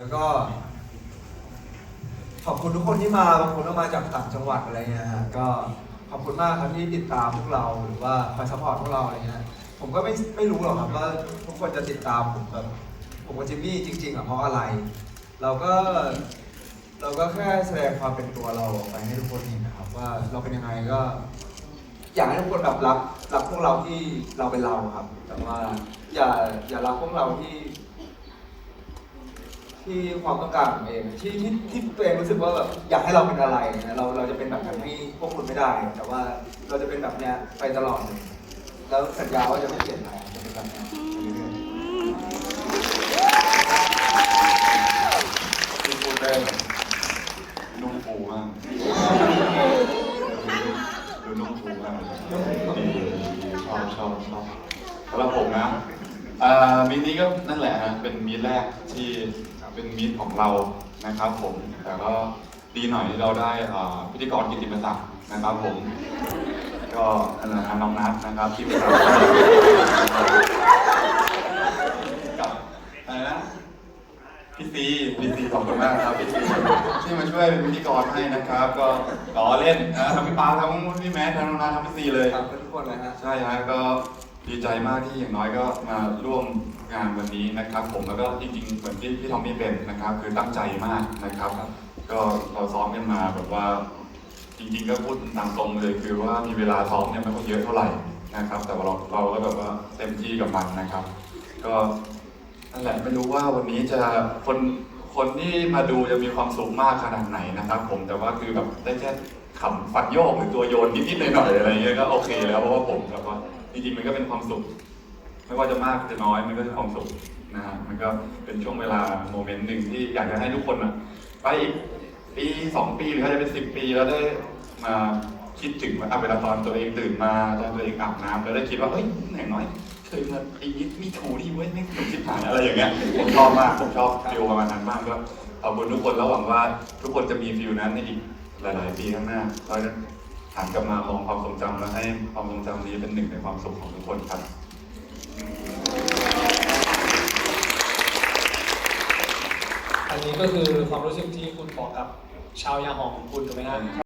แล้วก็ขอบคุณทุกคนที่มาบางคนก็มาจากต่างจังหวัดอะไรเงี้ยฮะก็ขอบคุณมากครับที่ติดตามพวกเราหรือว่าคอยซัพพอร์ตพวกเราอะไรเงี้ยผมก็ไม่ไม่รู้หรอกครับว่าทุกคนจะติดตามผมแบบผมกับจิมมี่จริงๆอะเพราะอะไร เราก็เราก็แค่แสดงความเป็นตัวเราออกไปให้ทุกคนเห็นนะครับ ว่าเราเป็นยังไงก็ อยากให้ทุกคนแบบรักรักพวกเราที่เราเป็นเราครับ แต่ว่าอย่าอย่ารักพวกเราที่ ที่ความต้องการของเองที่ที่ที่ตัวเองรู้สึกว่าแบบอยากให้เราเป็นอะไรนะเราเราจะเป็นแบบนั้นให้พวกคุณไม่ได้ แต่ว่าเราจะเป็นแบบเนี้ยไปตลอดเลยแล้วสัญญาว่าจะไม่เปลี่ยนแปลงจะเป็นแบบเนี้ยไปเรื่อยที่พูดได้นุ่มฟูมากดูนุ่มฟูมากดีชอบชอบชอบสำหรับผมนะอ่ามีนี้ก็นั่นแหละฮะเป็นมีแรกที่ เป็นมีดของเรานะครับผมแต่ก็ดีหน่อยที่เราได้อ่าพิธีกรกิตติมศักดิ์นะครับผม ก็นั่นแหละฮะน้องนัทนะครับที่เป็นเรากับอะไรนะพี่ซีพี่ซีขอบคุณมากครับพี่ซีที่มาช่วยเป็นพิธีกรให้นะครับ ก็ล้อเล่นนะทั้งพี่ปาทั้งพี่แมททั้งน้องนาทั้งพี่ซีเลยๆครับทุกคนเลยฮะใช่ฮะก็ ดีใจมากที่อย่างน้อยก็มาร่วมงานวันนี้นะครับ ผมแล้วก็จริงๆเหมือนที่พี่ทอมมี่เป็นนะครับ คือตั้งใจมากนะครับ ก็เราซ้อมกันมาแบบว่า จริง ๆ ก็พูดตามตรงเลย คือว่ามีเวลาซ้อมเนี่ยไม่ค่อยเยอะเท่าไหร่นะครับ แต่ว่าเราเราก็แบบว่าเต็มที่กับมันนะครับ ก็นั่นแหละไม่รู้ว่าวันนี้จะคนคนที่มาดูจะมีความสุขมากขนาดไหนนะครับ ผมแต่ว่าคือแบบได้แค่ขำฝัดโยกหรือตัวโยนนิดๆหน่อยๆอะไรเงี้ยก็โอเคแล้วเพราะว่าผมแบบว่า จริงๆมันก็เป็นความสุข ไม่ว่าจะมากจะน้อยมันก็คือความสุขนะฮะมันก็เป็นช่วงเวลาโมเมนต์หนึ่งที่อยากจะให้ทุกคนอะไปอีกปีสองปีหรืออาจจะเป็นสิบปีแล้วได้มาคิดถึงว่าอะเวลาตอนตัวเองตื่นมาตอนตัวเองอาบน้ำแล้วได้คิดว่าเอ้ยอย่างน้อยเคยมาไอ้นิดมีถูดีเว้ยไม่ถูกชิบหายอะไรอย่างเงี้ยผมชอบมากผมชอบฟิลประมาณนั้นมากก็ขอบคุณทุกคนแล้วหวังว่าทุกคนจะมีฟิลนั้นในอีกหลาย ๆ ปีข้างหน้าเราจะ หันกลับมามองความทรงจำและให้ความทรงจำนี้เป็นหนึ่งในความสุขของทุกคนครับอันนี้ก็คือความรู้สึกที่คุณบอกกับชาวยาหอมของคุณถูกไหมฮะ